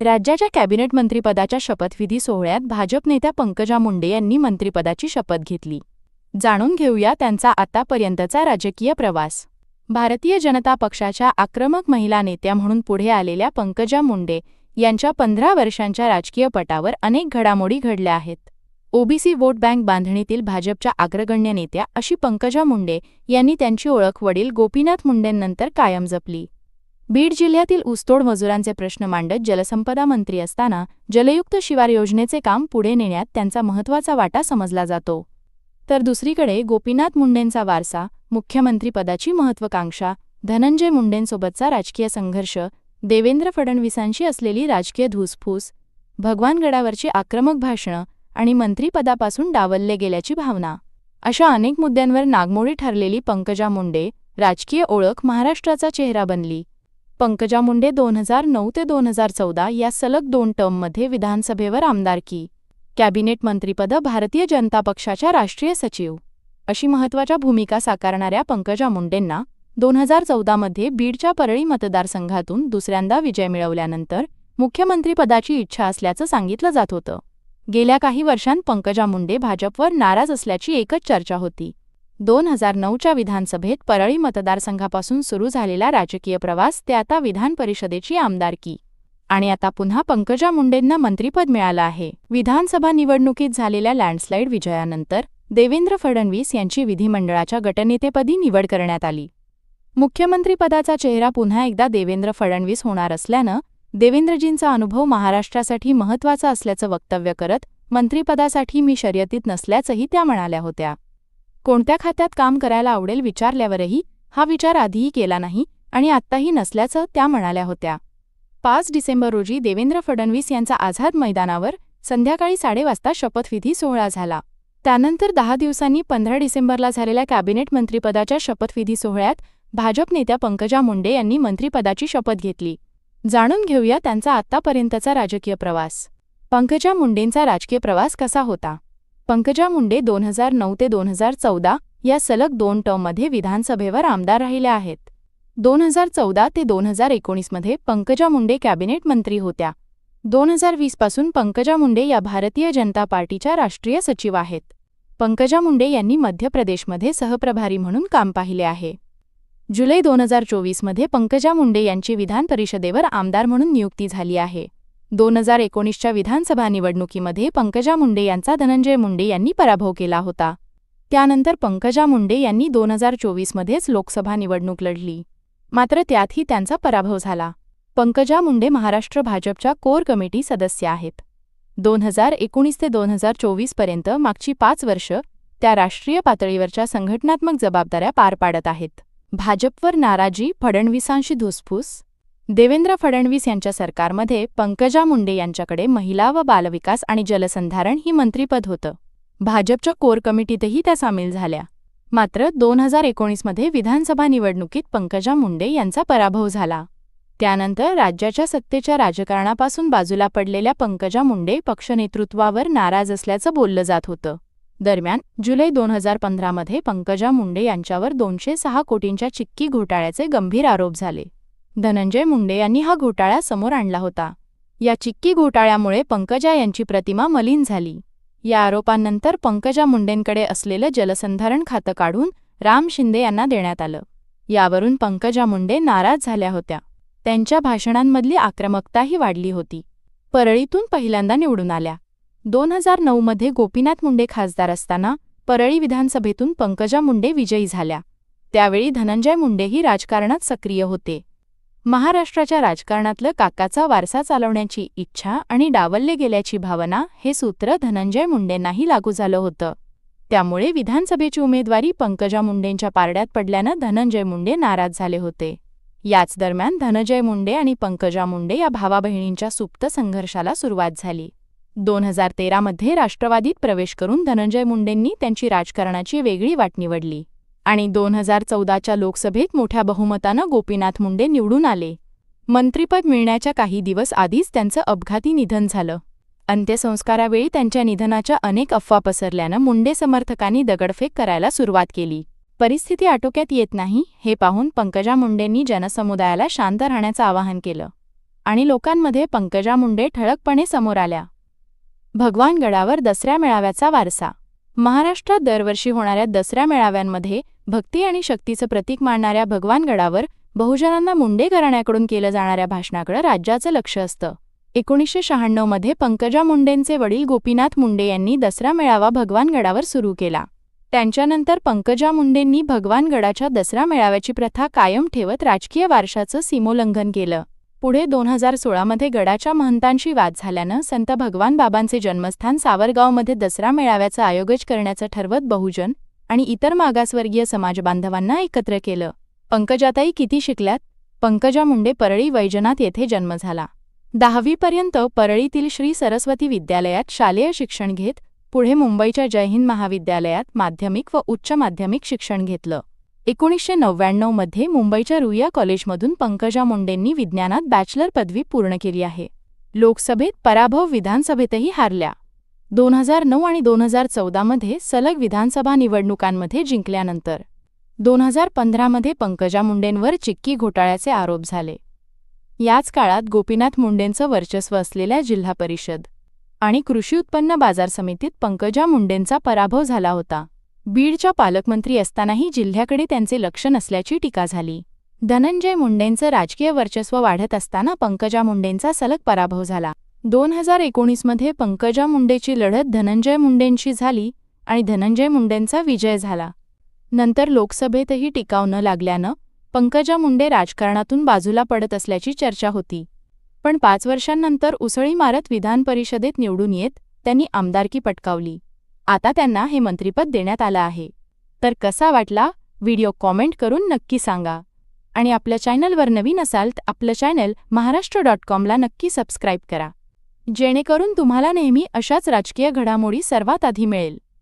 राज्याच्या कॅबिनेट मंत्रीपदाच्या शपथविधी सोहळ्यात भाजप नेत्या पंकजा मुंडे यांनी मंत्रीपदाची शपथ घेतली. जाणून घेऊया त्यांचा आतापर्यंतचा राजकीय प्रवास. भारतीय जनता पक्षाच्या आक्रमक महिला नेत्या म्हणून पुढे आलेल्या पंकजा मुंडे यांच्या पंधरा वर्षांच्या राजकीय पटावर अनेक घडामोडी घडल्या आहेत. ओबीसी वोट बँक बांधणीतील भाजपच्या अग्रगण्य नेत्या अशी पंकजा मुंडे यांनी त्यांची ओळख वडील गोपीनाथ मुंडेंनंतर कायम जपली. बीड जिल्ह्यातील ऊसतोड मजुरांचे प्रश्न मांडत जलसंपदा मंत्री असताना जलयुक्त शिवार योजनेचे काम पुढे नेण्यात त्यांचा महत्त्वाचा वाटा समजला जातो. तर दुसरीकडे गोपीनाथ मुंडेंचा वारसा मुख्यमंत्रीपदाची महत्त्वाकांक्षा धनंजय मुंडेंसोबतचा राजकीय संघर्ष देवेंद्र फडणवीसांशी असलेली राजकीय धूसफूस भगवानगडावरची आक्रमक भाषणं आणि मंत्रीपदापासून डावलले गेल्याची भावना. अशा अनेक मुद्द्यांवर नागमोडी ठरलेली पंकजा मुंडे राजकीय ओळख महाराष्ट्राचा चेहरा बनली. पंकजा मुंडे दोन हजार नऊ ते दोन हजार चौदा या सलग दोन टर्ममध्ये विधानसभेवर आमदारकी कॅबिनेट मंत्रिपद भारतीय जनता पक्षाच्या राष्ट्रीय सचिव. अशी महत्त्वाच्या भूमिका साकारणाऱ्या पंकजा मुंडेंना दोन हजार चौदामध्ये बीडच्या परळी मतदारसंघातून दुसऱ्यांदा विजय मिळवल्यानंतर मुख्यमंत्रीपदाची इच्छा असल्याचं सांगितलं जात होतं. गेल्या काही वर्षांत पंकजा मुंडे भाजपवर नाराज असल्याची एकच चर्चा होती. दोन हजार नऊच्या विधानसभेत परळी मतदारसंघापासून सुरू झालेला राजकीय प्रवास ते आता विधान परिषदेची आमदारकी. आणि आता पुन्हा पंकजा मुंडेंना मंत्रिपद मिळालं आहे. विधानसभा निवडणुकीत झालेल्या लँडस्लाईड विजयानंतर देवेंद्र फडणवीस यांची विधिमंडळाच्या गटनेतेपदी निवड करण्यात आली. मुख्यमंत्रीपदाचा चेहरा पुन्हा एकदा देवेंद्र फडणवीस होणार असल्यानं देवेंद्रजींचा अनुभव महाराष्ट्रासाठी महत्त्वाचा असल्याचं वक्तव्य करत मंत्रिपदासाठी मी शर्यतीत नसल्याचंही त्या म्हणाल्या होत्या. कोणत्या खात्यात काम करायला आवडेल विचारल्यावरही हा विचार आधीही केला नाही आणि आत्ताही नसल्याचं त्या म्हणाल्या होत्या. पाच डिसेंबर रोजी देवेंद्र फडणवीस यांचा आझाद मैदानावर संध्याकाळी साडे वाजता शपथविधी सोहळा झाला. त्यानंतर दहा दिवसांनी पंधरा डिसेंबरला झालेल्या कॅबिनेट मंत्रिपदाच्या शपथविधी सोहळ्यात भाजप नेत्या पंकजा मुंडे यांनी मंत्रिपदाची शपथ घेतली. जाणून घेऊया त्यांचा आत्तापर्यंतचा राजकीय प्रवास. पंकजा मुंडेंचा राजकीय प्रवास कसा होता? पंकजा मुंडे दोन हजार नऊ ते दोन हजार चौदा या सलग दोन टर्ममध्ये विधानसभेवर आमदार राहिल्या आहेत. दोन हजार चौदा ते दोन हजार एकोणीसमध्ये पंकजा मुंडे कॅबिनेट मंत्री होत्या. दोन हजार वीसपासून पंकजा मुंडे या भारतीय जनता पार्टीच्या राष्ट्रीय सचिव आहेत. पंकजा मुंडे यांनी मध्य प्रदेशमध्ये सहप्रभारी म्हणून काम पाहिले आहे. जुलै दोन हजार चोवीसमध्ये पंकजा मुंडे यांची विधान परिषदेवर आमदार म्हणून नियुक्ती झाली आहे. दोन हजार एकोणीसच्या विधानसभा निवडणुकीमध्ये पंकजा मुंडे यांचा धनंजय मुंडे यांनी पराभव केला होता. त्यानंतर पंकजा मुंडे यांनी दोन हजार चोवीसमध्येच लोकसभा निवडणूक लढली. मात्र त्यातही त्यांचा पराभव झाला. पंकजा मुंडे महाराष्ट्र भाजपच्या कोर कमिटी सदस्य आहेत. दोन हजार एकोणीस ते दोन हजार चोवीसपर्यंत मागची पाच वर्ष त्या राष्ट्रीय पातळीवरच्या संघटनात्मक जबाबदाऱ्या पार पाडत आहेत. भाजपवर नाराजी फडणवीसांशी धुसफूस देवेंद्र फडणवीस यांच्या सरकारमध्ये पंकजा मुंडे यांच्याकडे महिला व बालविकास आणि जलसंधारण ही मंत्रिपद होतं. भाजपच्या कोर कमिटीतही त्या सामील झाल्या. मात्र दोन हजार एकोणीसमध्ये विधानसभा निवडणुकीत पंकजा मुंडे यांचा पराभव झाला. त्यानंतर राज्याच्या सत्तेच्या राजकारणापासून बाजूला पडलेल्या पंकजा मुंडे पक्षनेतृत्वावर नाराज असल्याचं बोललं जात होतं. दरम्यान जुलै दोन हजार पंधरामध्ये पंकजा मुंडे यांच्यावर दोनशे सहा कोटींच्या चिक्की घोटाळ्याचे गंभीर आरोप झाले. धनंजय मुंडे यांनी हा घोटाळा समोर आणला होता. या चिक्की घोटाळ्यामुळे पंकजा यांची प्रतिमा मलिन झाली. या आरोपांनंतर पंकजा मुंडेंकडे असलेलं जलसंधारण खातं काढून राम शिंदे यांना देण्यात आलं. यावरून पंकजा मुंडे नाराज झाल्या होत्या. त्यांच्या भाषणांमधली आक्रमकताही वाढली होती. परळीतून पहिल्यांदा निवडून आल्या. दोन हजार नऊमध्ये गोपीनाथ मुंडे खासदार असताना परळी विधानसभेतून पंकजा मुंडे विजयी झाल्या. त्यावेळी धनंजय मुंडेही राजकारणात सक्रिय होते. महाराष्ट्राच्या राजकारणातलं काकाचा वारसा चालवण्याची इच्छा आणि डावलले गेल्याची भावना हे सूत्र धनंजय मुंडेंनाही लागू झालं होतं. त्यामुळे विधानसभेची उमेदवारी पंकजा मुंडेंच्या पारड्यात पडल्यानं धनंजय मुंडे नाराज झाले होते. याच दरम्यान धनंजय मुंडे आणि पंकजा मुंडे या भावा बहिणींच्या सुप्त संघर्षाला सुरुवात झाली. दोन हजार तेरामध्ये राष्ट्रवादीत प्रवेश करून धनंजय मुंडेंनी त्यांची राजकारणाची वेगळी वाट निवडली. आणि दोन हजार चौदाच्या लोकसभेत मोठ्या बहुमतानं गोपीनाथ मुंडे निवडून आले. मंत्रीपद मिळण्याच्या काही दिवस आधीच त्यांचं अपघाती निधन झालं. अंत्यसंस्कारावेळी त्यांच्या निधनाच्या अनेक अफवा पसरल्यानं मुंडे समर्थकांनी दगडफेक करायला सुरुवात केली. परिस्थिती आटोक्यात येत नाही हे पाहून पंकजा मुंडेंनी जनसमुदायाला शांत राहण्याचं आवाहन केलं. आणि लोकांमध्ये पंकजा मुंडे ठळकपणे समोर आल्या. भगवानगडावर दसऱ्या मेळाव्याचा वारसा महाराष्ट्रात दरवर्षी होणाऱ्या दसऱ्या मेळाव्यांमध्ये भक्ती आणि शक्तीचं प्रतीक मानणाऱ्या भगवानगडावर बहुजनांना मुंडे घराण्याकडून केलं जाणाऱ्या भाषणाकडे राज्याचं लक्ष असतं. एकोणीसशे शहाण्णवमध्ये पंकजा मुंडेंचे वडील गोपीनाथ मुंडे यांनी दसरा मेळावा भगवानगडावर सुरू केला. त्यांच्यानंतर पंकजा मुंडेंनी भगवानगडाच्या दसरा मेळाव्याची प्रथा कायम ठेवत राजकीय वारशाचं सीमोल्लंघन केलं. पुढे दोन हजार सोळामध्ये गडाच्या महंतांशी वाद झाल्यानं संत भगवान बाबांचे जन्मस्थान सावरगावमध्ये दसरा मेळाव्याचं आयोगच करण्याचं ठरवत बहुजन आणि इतर मागासवर्गीय समाजबांधवांना एकत्र केलं. पंकजाताई किती शिकल्यात? पंकजा मुंडे परळी वैजनाथ येथे जन्म झाला. दहावीपर्यंत परळीतील श्री सरस्वती विद्यालयात शालेय शिक्षण घेत पुढे मुंबईच्या जयहिंद महाविद्यालयात माध्यमिक व उच्च माध्यमिक शिक्षण घेतलं. एकोणीसशे नव्याण्णवमध्ये मुंबईच्या रुईया कॉलेजमधून पंकजा मुंडेंनी विज्ञानात बॅचलर पदवी पूर्ण केली आहे. लोकसभेत पराभव विधानसभेतही हारल्या. दोन हजार नऊ आणि दोन हजार चौदामध्ये सलग विधानसभा निवडणुकांमध्ये जिंकल्यानंतर दोन हजार पंधरामध्ये पंकजा मुंडेंवर चिक्की घोटाळ्याचे आरोप झाले. याच काळात गोपीनाथ मुंडेंचं वर्चस्व असलेल्या जिल्हा परिषद आणि कृषी उत्पन्न बाजार समितीत पंकजा मुंडेंचा पराभव झाला होता. बीडच्या पालकमंत्री असतानाही जिल्ह्याकडे त्यांचे लक्ष नसल्याची टीका झाली. धनंजय मुंडेंचं राजकीय वर्चस्व वाढत असताना पंकजा मुंडेंचा सलग पराभव झाला. दोन हजार एकोणीसमध्ये पंकजा मुंडेची लढत धनंजय मुंडेंशी झाली आणि धनंजय मुंडेंचा विजय झाला. नंतर लोकसभेतही टिकाव न लागल्यानं पंकजा मुंडे राजकारणातून बाजूला पडत असल्याची चर्चा होती. पण पाच वर्षांनंतर उसळी मारत विधान परिषदेत निवडून येत त्यांनी आमदारकी पटकावली. आता त्यांना हे मंत्रिपद देण्यात आलं आहे. तर कसा वाटला? व्हिडिओ कॉमेंट करून नक्की सांगा. आणि आपल्या चॅनलवर नवीन असाल तर आपलं चॅनल महाराष्ट्र डॉट कॉमला नक्की सबस्क्राईब करा. जेणेकरून तुम्हाला नेहमी अशाच राजकीय घडामोडी सर्वात आधी मिळेल.